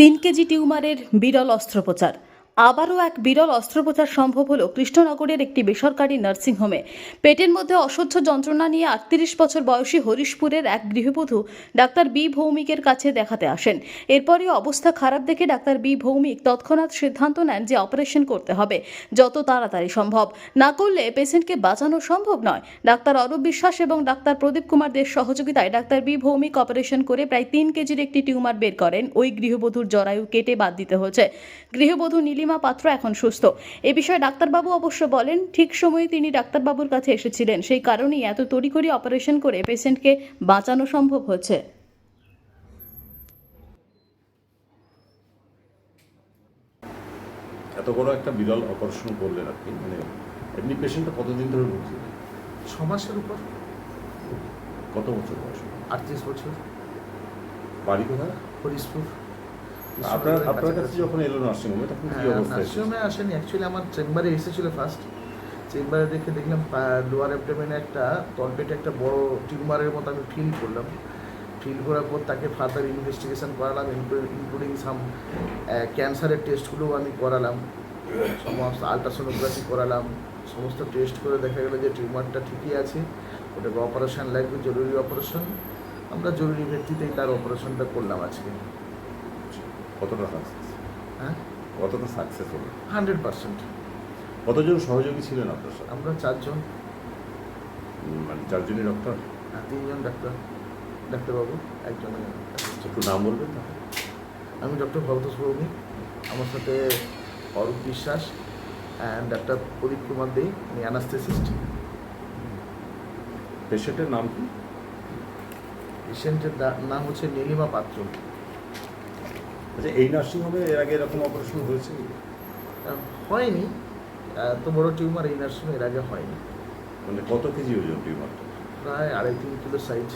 তিন কেজি টিউমারের বিরল অস্ত্রোপচার। আবারও এক বিরল অস্ত্রোপচার সম্ভব হলো কৃষ্ণনগরের একটি বেসরকারি নার্সিংহোমে। পেটের মধ্যে অসহ্য যন্ত্রণা নিয়ে আটত্রিশ বছর বয়সী হরিশপুরের এক গৃহবধূ ডাক্তার বি ভৌমিকের কাছে দেখাতে আসেন। এরপরই অবস্থা খারাপ দেখে ডাক্তার বি ভৌমিক তৎক্ষণাৎ সিদ্ধান্ত নেন যে অপারেশন করতে হবে, যত তাড়াতাড়ি সম্ভব। না করলে পেশেন্টকে বাঁচানো সম্ভব নয়। ডাক্তার অরূপ বিশ্বাস এবং ডাক্তার প্রদীপ কুমার দের সহযোগিতায় ডাক্তার বি ভৌমিক অপারেশন করে প্রায় তিন কেজির একটি টিউমার বের করেন। ওই গৃহবধূর জরায়ু কেটে বাদ দিতে হয়েছে। গৃহবধূ নীলিমা পাত্র এখন সুস্থ। এ বিষয়ে ডাক্তারবাবু অবশ্য বলেন ঠিক সময়ে তিনি ডাক্তারবাবুর কাছে এসেছিলেন। সেই কারণেই এত তড়িঘড়ি অপারেশন করে পেশেন্টকে বাঁচানো সম্ভব হচ্ছে। এত বড় একটা বিরল অপারেশন করলেন আপনি মানে এমনি পেশেন্টটা কতদিন ধরে ভুগছে? ছ মাসের উপর। কত বছর বয়স? আটত্রিশ বছর। বাড়ি কোথায়? হরিশপুর। আপনার আপনার কাছে যখন এলো নার্সিংহোমে তখন কি নার্সিংহোমে আসেনি। অ্যাকচুয়ালি আমার চেম্বারে এসেছিল ফার্স্ট চেম্বারে দেখে দেখলাম লোয়ার একটা তলপেটে একটা বড় টিউমারের মতো আমি ফিল করলাম। ফিল করার পর তাকে ফার্দার ইনভেস্টিগেশন করালাম ইনক্লুডিং সাম ক্যান্সারের টেস্টগুলোও আমি করালাম। সমস্ত আলট্রাসোনোগ্রাফি করালাম। সমস্ত টেস্ট করে দেখা গেলো যে টিউমারটা ঠিকই আছে। ওটাকে অপারেশন লাগবে জরুরি অপারেশন আমরা জরুরি ভিত্তিতেই তার অপারেশনটা করলাম আজকে। কতটা সাকসেস হ্যাঁ? কতটা সাকসেস হলো? Hundred percent. কতজন সহযোগী ছিলেন আপনার সাথে? আমরা চারজন। মানে চারজনই ডক্টর আর তিনজন ডাক্তার ডাক্তারবাবু একজন। একটু নাম বলবেন তাহলে। আমি ডক্টর ভরতোষ ভৌমি আমার সাথে অরূপ বিশ্বাস অ্যান্ড ডাক্তার প্রদীপ কুমার দে উনি অ্যানাস্থেসিস্ট পেশেন্টের নাম কি? পেশেন্টের নাম হচ্ছে নীলিমা পাত্র। আচ্ছা এই নার্সিংহোমে এর আগে এরকম অপারেশন হয়েছে? হয়নি। এত বড় টিউমার এই নার্সিংহোমে এর আগে হয়নি। মানে কত কেজি ওজন টিউমারটা? প্রায় আড়াই তিন কিলো সাইজ।